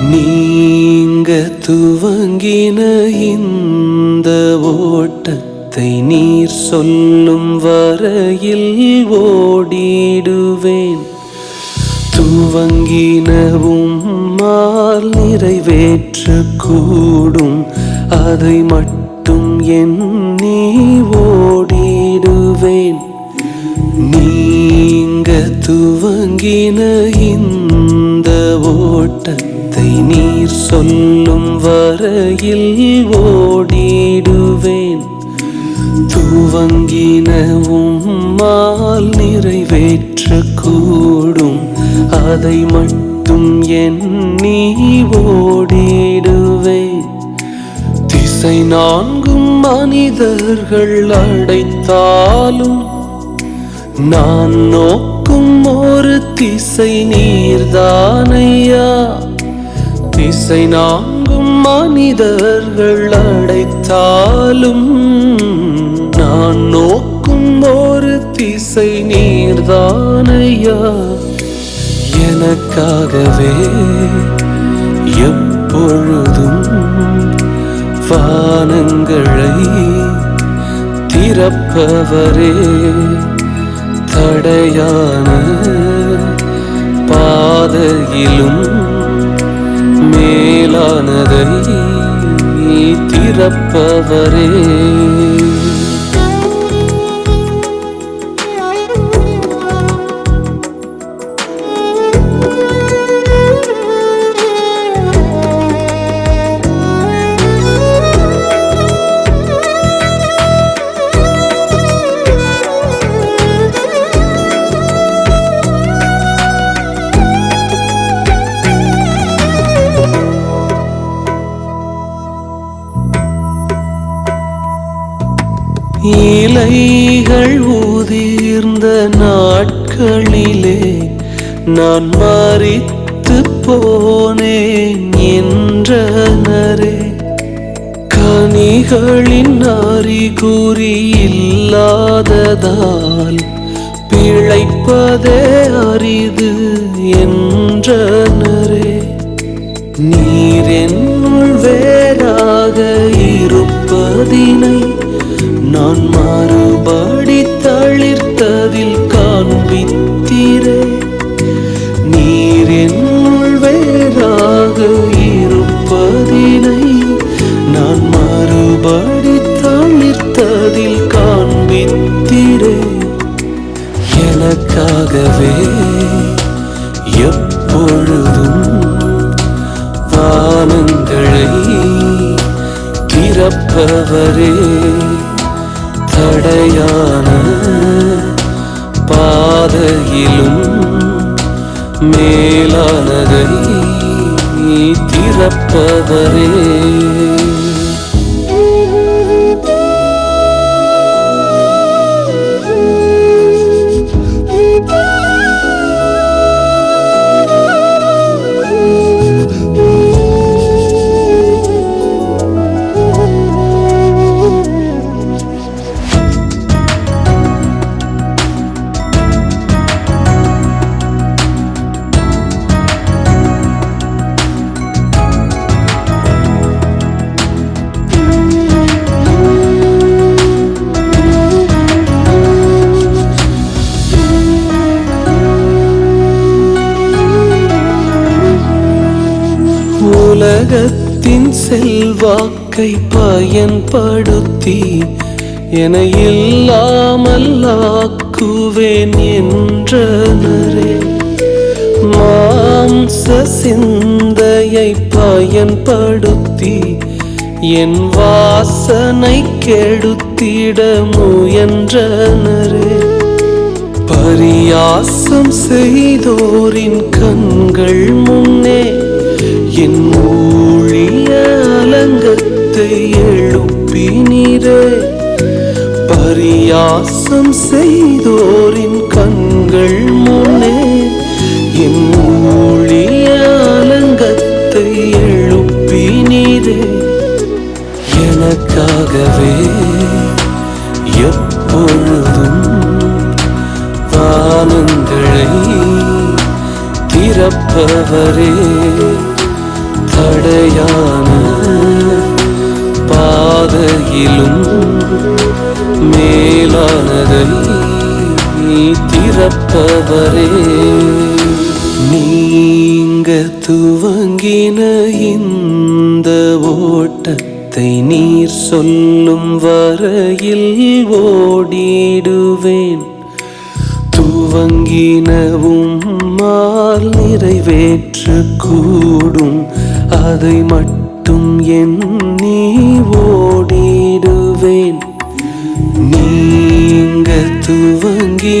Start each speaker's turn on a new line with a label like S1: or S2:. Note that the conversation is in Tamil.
S1: நீங்க துவங்கின இந்த ஓட்டத்தை நீர் சொல்லும் வரையில் ஓடிடுவேன். துவங்கினவும் மால் நிறைவேற்ற கூடும் அதை மட்டும் எண்ணி ஓடிடுவேன். நீங்க துவங்கின இந்த ஓட்டத்தை நீர் சொல்லும் வரையில் ஓடிடுவேன். துவங்கினவும் மால் நிறைவேற்ற கூடும் அதை மட்டும் என் நீ ஓடிடுவேன். திசை நான்கும் மனிதர்கள் அடைத்தாலும் நான் நோக்கும் ஒரு திசை நீர்தானையா? திசை நாங்கும் மனிதர்கள் அடைத்தாலும் நான் நோக்கும் ஒரு திசை நீர்தானையா? எனக்காகவே எப்பொழுதும் வானங்களை திறப்பவரே தடையான பாதையிலும் திறப்பவரே இலைகள் உதிர்ந்த நாட்களிலே நான் மறித்து போனேன் என்றனரே. கனிகளின் அறிகுறி இல்லாததால் பிழைப்பதே அரிது என்றனரே. நீர் என்னுள் வேறாக இருப்பதினை நான் மாறுபாடி தளிர்த்ததில் காண்பித்தீரே. நீர் என்னுள் வேறாக இருப்பதினை நான் மாறுபாடி தளிர்த்ததில் காண்பித்தீரே. எனக்காகவே எப்பொழுதும் வானங்களை திறப்பவரே. தடையான பாதையிலும் மேலானதை திறப்பவரே. செல்வாக்கை பயன்படுத்தி என இல்லாமல் ஆக்குவேன் என்றனரே. மாம்ச சிந்தையை பயன்படுத்தி என் வாசனை கெடுத்திட முயன்றனரே. பரியாசம் செய்தோரின் கண்கள் முன்னே என் பெரிய அலங்கத்தை எழுப்பினீரே பரியாசம் செய்தோரின் கண்கள் முன்னே என் ஊழிய அலங்கத்தை எழுப்பினீரே எனக்காகவே எப்பொழுதும் வானங்களை திறப்பவரே. தடையான பாதையிலும் மேலானதை திறப்பவரே. நீங்க துவங்கின இந்த ஓட்டத்தை நீர் சொல்லும் வரையில் ஓடிடுவேன். துவங்கினவும் மால் நிறைவேற்ற கூடும் அதை மட்டும் எண்ணி ஓடிடுவேன் நீங்க துவங்கி